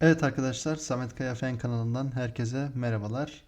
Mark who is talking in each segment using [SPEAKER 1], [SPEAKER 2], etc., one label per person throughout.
[SPEAKER 1] Evet arkadaşlar, Samet Kaya Fen kanalından herkese merhabalar.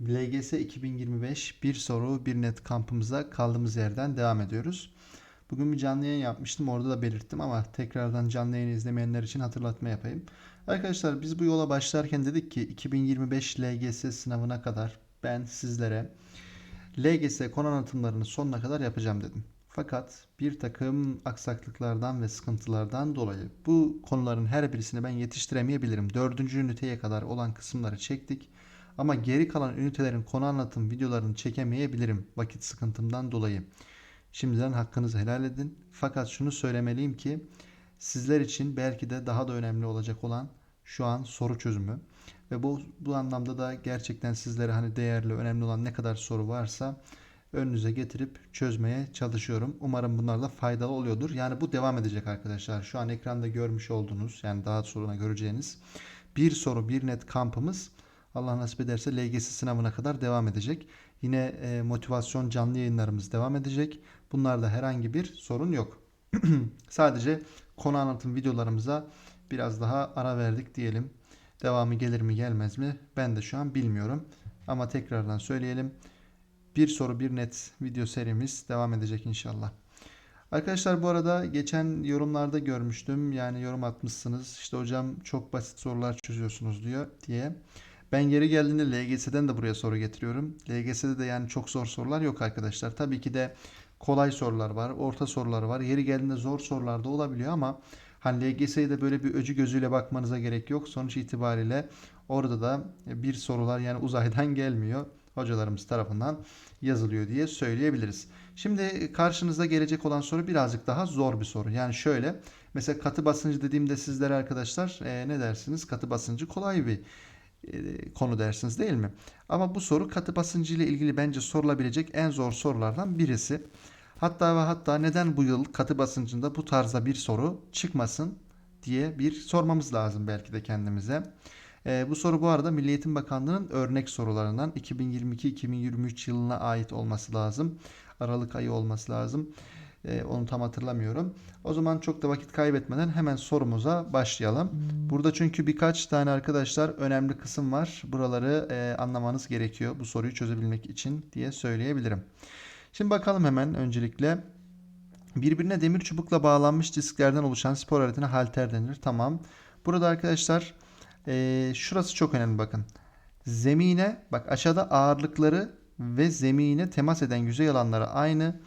[SPEAKER 1] LGS 2025 bir soru bir net kampımıza kaldığımız yerden devam ediyoruz. Bugün bir canlı yayın yapmıştım, orada da belirttim ama tekrardan canlı yayını izlemeyenler için hatırlatma yapayım. Arkadaşlar biz bu yola başlarken dedik ki 2025 LGS sınavına kadar ben sizlere LGS konu anlatımlarını sonuna kadar yapacağım dedim. Fakat bir takım aksaklıklardan ve sıkıntılardan dolayı bu konuların her birisini ben yetiştiremeyebilirim. Dördüncü üniteye kadar olan kısımları çektik. Ama geri kalan ünitelerin konu anlatım videolarını çekemeyebilirim vakit sıkıntımdan dolayı. Şimdiden hakkınızı helal edin. Fakat şunu söylemeliyim ki sizler için belki de daha da önemli olacak olan şu an soru çözümü. Ve bu, bu anlamda da gerçekten sizlere hani değerli, önemli olan ne kadar soru varsa önünüze getirip çözmeye çalışıyorum. Umarım bunlar da faydalı oluyordur. Yani bu devam edecek arkadaşlar. Şu an ekranda görmüş olduğunuz yani daha sonra göreceğiniz bir soru bir net kampımız Allah nasip ederse LGS sınavına kadar devam edecek. Yine e, motivasyon canlı yayınlarımız devam edecek. Bunlarda herhangi bir sorun yok. Sadece konu anlatım videolarımıza biraz daha ara verdik diyelim. Devamı gelir mi gelmez mi ben de şu an bilmiyorum. Ama tekrardan söyleyelim. Bir soru bir net video serimiz devam edecek inşallah. Arkadaşlar bu arada geçen yorumlarda görmüştüm. Yani yorum atmışsınız. İşte hocam çok basit sorular çözüyorsunuz diyor diye. Ben geri geldiğinde LGS'den de buraya soru getiriyorum. LGS'de de yani çok zor sorular yok arkadaşlar. Tabii ki de kolay sorular var, orta sorular var. Yeri geldiğinde zor sorular da olabiliyor ama hani LGS'ye de böyle bir öcü gözüyle bakmanıza gerek yok. Sonuç itibariyle orada da bir sorular yani uzaydan gelmiyor hocalarımız tarafından yazılıyor diye söyleyebiliriz. Şimdi karşınıza gelecek olan soru birazcık daha zor bir soru. Yani şöyle mesela katı basıncı dediğimde sizlere arkadaşlar e, ne dersiniz? Katı basıncı kolay bir e, konu dersiniz değil mi? Ama bu soru katı basıncı ile ilgili bence sorulabilecek en zor sorulardan birisi. Hatta ve hatta neden bu yıl katı basıncında bu tarzda bir soru çıkmasın diye bir sormamız lazım belki de kendimize. E, bu soru bu arada Milli Eğitim Bakanlığı'nın örnek sorularından 2022-2023 yılına ait olması lazım. Aralık ayı olması lazım. E, onu tam hatırlamıyorum. O zaman çok da vakit kaybetmeden hemen sorumuza başlayalım. Burada çünkü birkaç tane arkadaşlar önemli kısım var. Buraları e, anlamanız gerekiyor bu soruyu çözebilmek için diye söyleyebilirim. Şimdi bakalım hemen öncelikle. Birbirine demir çubukla bağlanmış disklerden oluşan spor aletine halter denir. Tamam. Burada arkadaşlar e, şurası çok önemli bakın. Zemine bak aşağıda ağırlıkları ve zemine temas eden yüzey alanları aynı.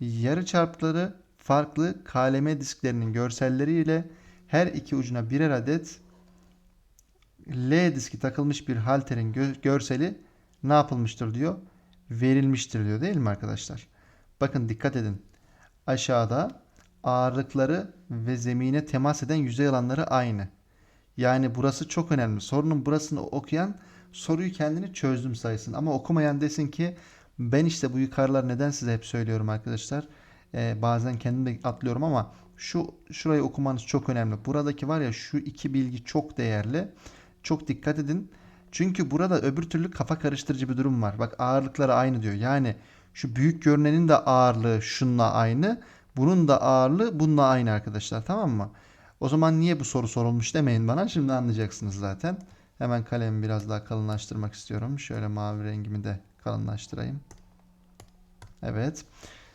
[SPEAKER 1] Yarı çarpları farklı kaleme disklerinin görselleriyle her iki ucuna birer adet L diski takılmış bir halterin gö- görseli ne yapılmıştır diyor. Verilmiştir diyor değil mi arkadaşlar? Bakın dikkat edin. Aşağıda ağırlıkları ve zemine temas eden yüzey alanları aynı. Yani burası çok önemli. Sorunun burasını okuyan soruyu kendini çözdüm sayısın. Ama okumayan desin ki ben işte bu yukarılar neden size hep söylüyorum arkadaşlar. Ee, bazen kendim de atlıyorum ama şu şurayı okumanız çok önemli. Buradaki var ya şu iki bilgi çok değerli. Çok dikkat edin. Çünkü burada öbür türlü kafa karıştırıcı bir durum var. Bak ağırlıkları aynı diyor. Yani şu büyük görünenin de ağırlığı şununla aynı. Bunun da ağırlığı bununla aynı arkadaşlar. Tamam mı? O zaman niye bu soru sorulmuş demeyin bana. Şimdi anlayacaksınız zaten. Hemen kalemi biraz daha kalınlaştırmak istiyorum. Şöyle mavi rengimi de kalınlaştırayım. Evet.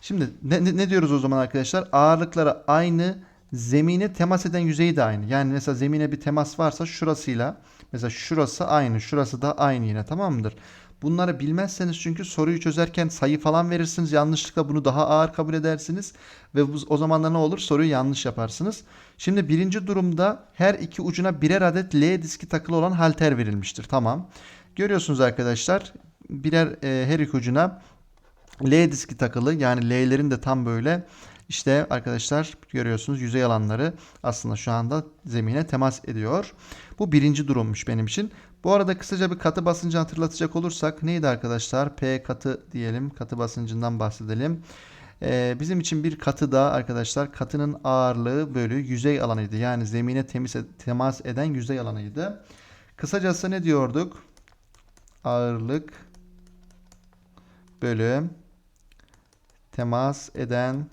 [SPEAKER 1] Şimdi ne, ne, ne diyoruz o zaman arkadaşlar? Ağırlıkları aynı, zemine temas eden yüzeyi de aynı. Yani mesela zemine bir temas varsa şurasıyla mesela şurası aynı, şurası da aynı yine tamam mıdır? Bunları bilmezseniz çünkü soruyu çözerken sayı falan verirsiniz. Yanlışlıkla bunu daha ağır kabul edersiniz. Ve bu, o zaman da ne olur? Soruyu yanlış yaparsınız. Şimdi birinci durumda her iki ucuna birer adet L diski takılı olan halter verilmiştir. Tamam. Görüyorsunuz arkadaşlar. Birer e, her iki ucuna L diski takılı. Yani L'lerin de tam böyle işte arkadaşlar görüyorsunuz yüzey alanları aslında şu anda zemine temas ediyor. Bu birinci durummuş benim için. Bu arada kısaca bir katı basıncı hatırlatacak olursak neydi arkadaşlar? P katı diyelim. Katı basıncından bahsedelim. Ee, bizim için bir katı da arkadaşlar katının ağırlığı bölü yüzey alanıydı. Yani zemine temiz, temas eden yüzey alanıydı. Kısacası ne diyorduk? Ağırlık bölü temas eden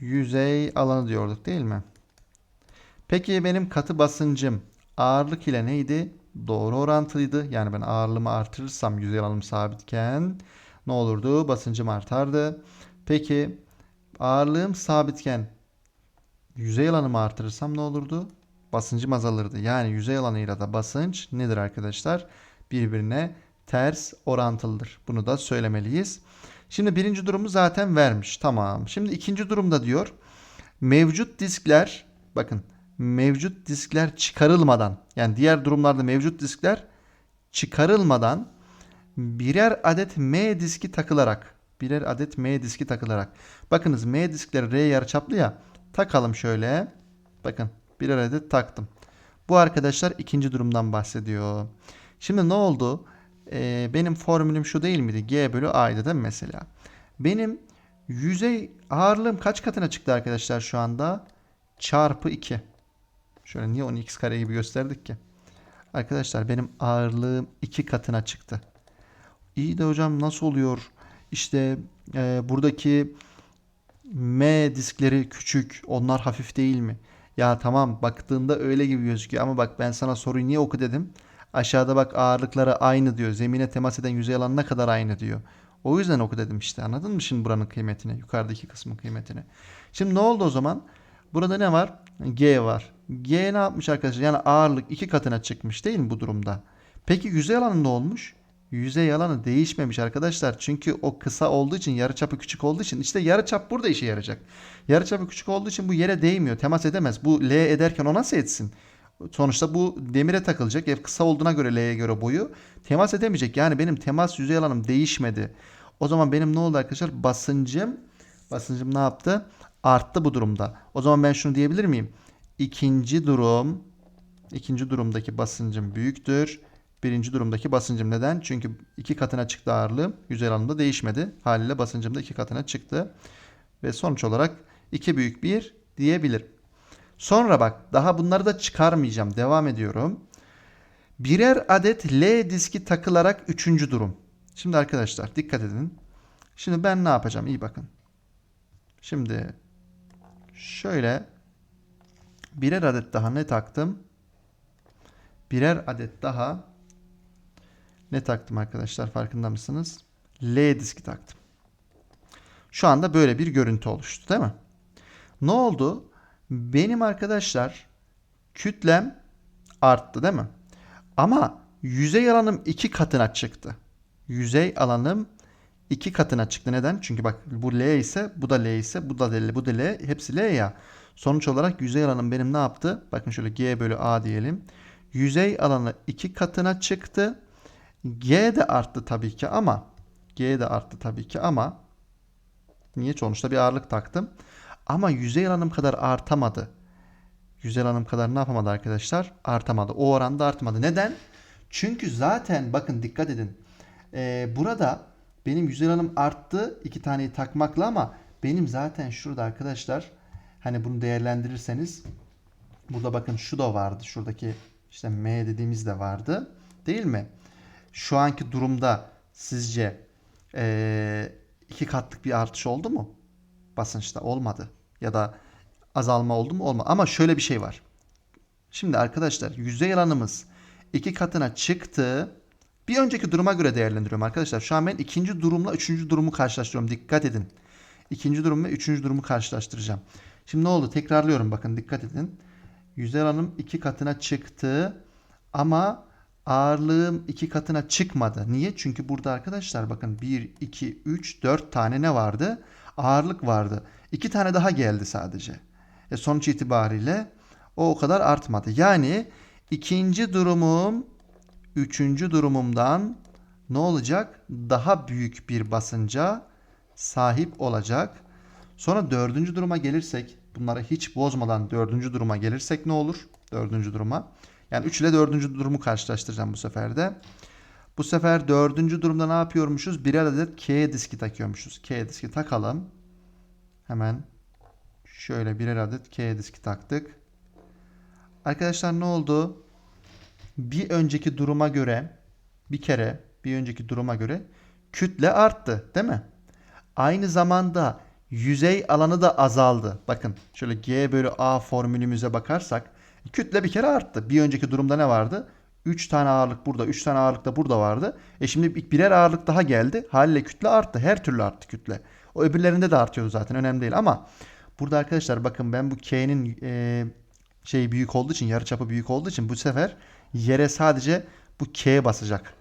[SPEAKER 1] yüzey alanı diyorduk değil mi? Peki benim katı basıncım ağırlık ile neydi? Doğru orantılıydı. Yani ben ağırlığımı artırırsam yüzey alanım sabitken ne olurdu? Basıncım artardı. Peki ağırlığım sabitken yüzey alanımı artırırsam ne olurdu? Basıncım azalırdı. Yani yüzey alanıyla da basınç nedir arkadaşlar? Birbirine ters orantılıdır. Bunu da söylemeliyiz. Şimdi birinci durumu zaten vermiş. Tamam. Şimdi ikinci durumda diyor. Mevcut diskler bakın mevcut diskler çıkarılmadan yani diğer durumlarda mevcut diskler çıkarılmadan birer adet M diski takılarak birer adet M diski takılarak bakınız M diskleri R yarıçaplı ya takalım şöyle bakın birer adet taktım. Bu arkadaşlar ikinci durumdan bahsediyor. Şimdi ne oldu? Ee, benim formülüm şu değil miydi? G bölü A'ydı değil mi mesela? Benim yüzey ağırlığım kaç katına çıktı arkadaşlar şu anda? Çarpı 2. Şöyle niye onu x kare gibi gösterdik ki? Arkadaşlar benim ağırlığım 2 katına çıktı. İyi de hocam nasıl oluyor? İşte e, buradaki M diskleri küçük, onlar hafif değil mi? Ya tamam baktığında öyle gibi gözüküyor ama bak ben sana soruyu niye oku dedim. Aşağıda bak ağırlıkları aynı diyor. Zemine temas eden yüzey alanına kadar aynı diyor. O yüzden oku dedim işte. Anladın mı şimdi buranın kıymetini? Yukarıdaki kısmın kıymetini. Şimdi ne oldu o zaman? Burada ne var? G var. G ne yapmış arkadaşlar? Yani ağırlık iki katına çıkmış değil mi bu durumda? Peki yüzey alanı ne olmuş? Yüzey alanı değişmemiş arkadaşlar. Çünkü o kısa olduğu için yarıçapı küçük olduğu için işte yarıçap burada işe yarayacak. Yarıçapı küçük olduğu için bu yere değmiyor. Temas edemez. Bu L ederken o nasıl etsin? Sonuçta bu demire takılacak. Ev kısa olduğuna göre L'ye göre boyu temas edemeyecek. Yani benim temas yüzey alanım değişmedi. O zaman benim ne oldu arkadaşlar? Basıncım basıncım ne yaptı? Arttı bu durumda. O zaman ben şunu diyebilir miyim? İkinci durum ikinci durumdaki basıncım büyüktür. Birinci durumdaki basıncım neden? Çünkü iki katına çıktı ağırlığım. Yüzey alanında değişmedi. Haliyle basıncım da iki katına çıktı. Ve sonuç olarak iki büyük bir diyebilirim. Sonra bak daha bunları da çıkarmayacağım. Devam ediyorum. Birer adet L diski takılarak üçüncü durum. Şimdi arkadaşlar dikkat edin. Şimdi ben ne yapacağım? İyi bakın. Şimdi şöyle birer adet daha ne taktım? Birer adet daha ne taktım arkadaşlar farkında mısınız? L diski taktım. Şu anda böyle bir görüntü oluştu değil mi? Ne oldu? Benim arkadaşlar kütlem arttı değil mi? Ama yüzey alanım iki katına çıktı. Yüzey alanım iki katına çıktı. Neden? Çünkü bak bu L ise bu da L ise bu da L bu da L hepsi L ya. Sonuç olarak yüzey alanım benim ne yaptı? Bakın şöyle G bölü A diyelim. Yüzey alanı iki katına çıktı. G de arttı tabii ki ama G de arttı tabii ki ama niye? Sonuçta bir ağırlık taktım. Ama yüzey alanım kadar artamadı. Yüzey alanım kadar ne yapamadı arkadaşlar? Artamadı. O oranda artmadı. Neden? Çünkü zaten bakın dikkat edin. Ee, burada benim yüzey alanım arttı iki taneyi takmakla ama benim zaten şurada arkadaşlar hani bunu değerlendirirseniz burada bakın şu da vardı. Şuradaki işte M dediğimiz de vardı. Değil mi? Şu anki durumda sizce ee, iki katlık bir artış oldu mu? Basınçta olmadı. Ya da azalma oldu mu? Olmadı. Ama şöyle bir şey var. Şimdi arkadaşlar yüzey alanımız iki katına çıktı. Bir önceki duruma göre değerlendiriyorum arkadaşlar. Şu an ben ikinci durumla üçüncü durumu karşılaştırıyorum. Dikkat edin. İkinci durum ve üçüncü durumu karşılaştıracağım. Şimdi ne oldu? Tekrarlıyorum bakın dikkat edin. Yüzey alanım iki katına çıktı. Ama ağırlığım iki katına çıkmadı. Niye? Çünkü burada arkadaşlar bakın 1, 2, 3, 4 tane ne vardı? Ağırlık vardı. İki tane daha geldi sadece. E sonuç itibariyle o o kadar artmadı. Yani ikinci durumum üçüncü durumumdan ne olacak? Daha büyük bir basınca sahip olacak. Sonra dördüncü duruma gelirsek bunları hiç bozmadan dördüncü duruma gelirsek ne olur? Dördüncü duruma. Yani 3 ile dördüncü durumu karşılaştıracağım bu sefer de. Bu sefer dördüncü durumda ne yapıyormuşuz? Birer adet K diski takıyormuşuz. K diski takalım. Hemen şöyle birer adet K diski taktık. Arkadaşlar ne oldu? Bir önceki duruma göre bir kere bir önceki duruma göre kütle arttı değil mi? Aynı zamanda yüzey alanı da azaldı. Bakın şöyle G bölü A formülümüze bakarsak Kütle bir kere arttı. Bir önceki durumda ne vardı? 3 tane ağırlık burada, 3 tane ağırlık da burada vardı. E şimdi birer ağırlık daha geldi. Haliyle kütle arttı. Her türlü arttı kütle. O öbürlerinde de artıyordu zaten. Önemli değil ama burada arkadaşlar bakın ben bu K'nin e, şey büyük olduğu için, yarıçapı büyük olduğu için bu sefer yere sadece bu K basacak.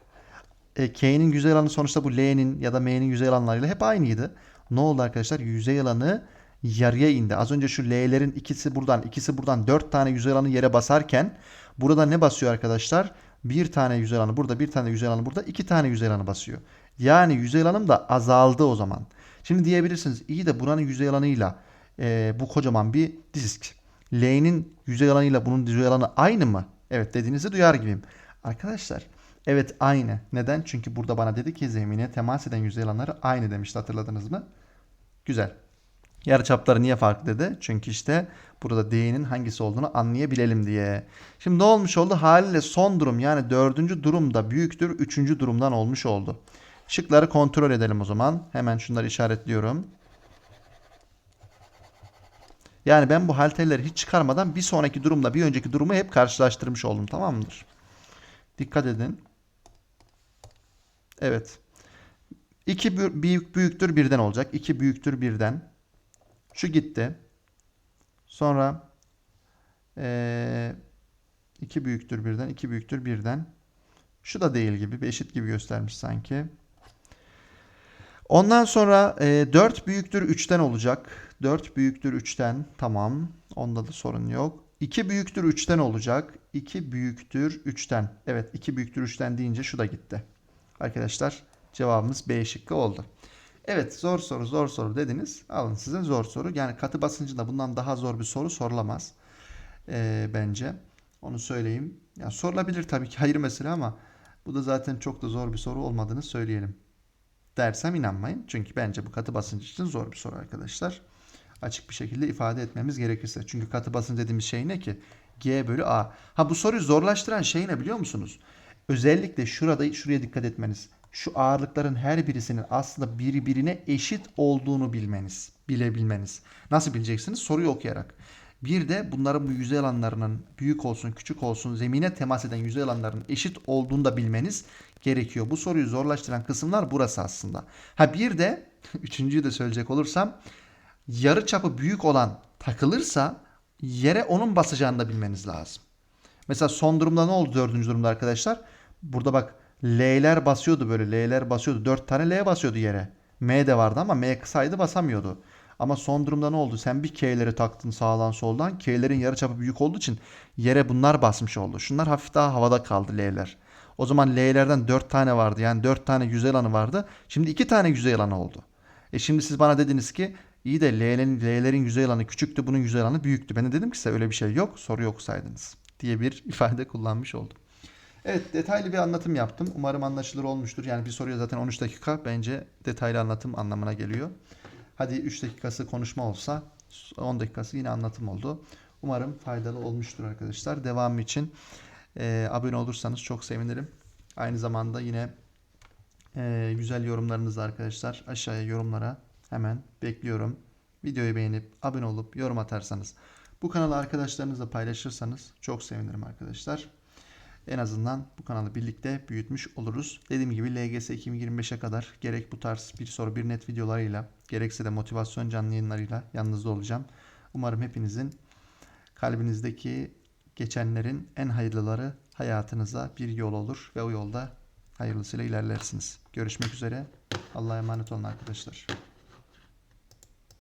[SPEAKER 1] E, K'nin yüzey alanı sonuçta bu L'nin ya da M'nin yüzey alanlarıyla hep aynıydı. Ne oldu arkadaşlar? Yüzey alanı yarıya indi. Az önce şu L'lerin ikisi buradan, ikisi buradan 4 tane yüzey alanı yere basarken burada ne basıyor arkadaşlar? Bir tane yüzey alanı burada, bir tane yüzey alanı burada, iki tane yüzey alanı basıyor. Yani yüzey alanım da azaldı o zaman. Şimdi diyebilirsiniz iyi de buranın yüzey alanıyla e, bu kocaman bir disk. L'nin yüzey alanıyla bunun yüzey alanı aynı mı? Evet dediğinizi duyar gibiyim. Arkadaşlar evet aynı. Neden? Çünkü burada bana dedi ki zemine temas eden yüzey alanları aynı demişti hatırladınız mı? Güzel. Yarıçapları niye farklı dedi? Çünkü işte burada D'nin hangisi olduğunu anlayabilelim diye. Şimdi ne olmuş oldu? Haliyle son durum yani dördüncü durumda büyüktür üçüncü durumdan olmuş oldu. Şıkları kontrol edelim o zaman. Hemen şunları işaretliyorum. Yani ben bu halterleri hiç çıkarmadan bir sonraki durumla bir önceki durumu hep karşılaştırmış oldum tamam mıdır? Dikkat edin. Evet. 2 büyük büyüktür birden olacak. 2 büyüktür birden. Şu gitti. Sonra 2 ee, büyüktür birden. 2 büyüktür birden. Şu da değil gibi. Bir eşit gibi göstermiş sanki. Ondan sonra e, 4 büyüktür 3'ten olacak. 4 büyüktür 3'ten. Tamam. Onda da sorun yok. 2 büyüktür 3'ten olacak. 2 büyüktür 3'ten. Evet 2 büyüktür 3'ten deyince şu da gitti. Arkadaşlar cevabımız B şıkkı oldu. Evet zor soru zor soru dediniz. Alın size zor soru. Yani katı basıncında bundan daha zor bir soru sorulamaz. Ee, bence. Onu söyleyeyim. Yani sorulabilir tabii ki hayır mesela ama bu da zaten çok da zor bir soru olmadığını söyleyelim. Dersem inanmayın. Çünkü bence bu katı basınç için zor bir soru arkadaşlar. Açık bir şekilde ifade etmemiz gerekirse. Çünkü katı basınç dediğimiz şey ne ki? G bölü A. Ha bu soruyu zorlaştıran şey ne biliyor musunuz? Özellikle şurada şuraya dikkat etmeniz şu ağırlıkların her birisinin aslında birbirine eşit olduğunu bilmeniz, bilebilmeniz. Nasıl bileceksiniz? Soruyu okuyarak. Bir de bunların bu yüzey alanlarının büyük olsun, küçük olsun, zemine temas eden yüzey alanlarının eşit olduğunu da bilmeniz gerekiyor. Bu soruyu zorlaştıran kısımlar burası aslında. Ha bir de üçüncüyü de söyleyecek olursam yarı çapı büyük olan takılırsa yere onun basacağını da bilmeniz lazım. Mesela son durumda ne oldu dördüncü durumda arkadaşlar? Burada bak L'ler basıyordu böyle. L'ler basıyordu. 4 tane L basıyordu yere. M de vardı ama M kısaydı basamıyordu. Ama son durumda ne oldu? Sen bir K'leri taktın sağdan soldan. K'lerin yarıçapı büyük olduğu için yere bunlar basmış oldu. Şunlar hafif daha havada kaldı L'ler. O zaman L'lerden 4 tane vardı. Yani 4 tane yüzey alanı vardı. Şimdi 2 tane yüzey alanı oldu. E şimdi siz bana dediniz ki iyi de L'lerin, L'lerin yüzey alanı küçüktü. Bunun yüzey alanı büyüktü. Ben de dedim ki size öyle bir şey yok. Soru okusaydınız diye bir ifade kullanmış oldum. Evet detaylı bir anlatım yaptım. Umarım anlaşılır olmuştur. Yani bir soruya zaten 13 dakika bence detaylı anlatım anlamına geliyor. Hadi 3 dakikası konuşma olsa 10 dakikası yine anlatım oldu. Umarım faydalı olmuştur arkadaşlar. Devamı için e, abone olursanız çok sevinirim. Aynı zamanda yine e, güzel yorumlarınızı arkadaşlar aşağıya yorumlara hemen bekliyorum. Videoyu beğenip abone olup yorum atarsanız bu kanalı arkadaşlarınızla paylaşırsanız çok sevinirim arkadaşlar en azından bu kanalı birlikte büyütmüş oluruz. Dediğim gibi LGS 2025'e kadar gerek bu tarz bir soru bir net videolarıyla gerekse de motivasyon canlı yayınlarıyla yanınızda olacağım. Umarım hepinizin kalbinizdeki geçenlerin en hayırlıları hayatınıza bir yol olur ve o yolda hayırlısıyla ilerlersiniz. Görüşmek üzere. Allah'a emanet olun arkadaşlar.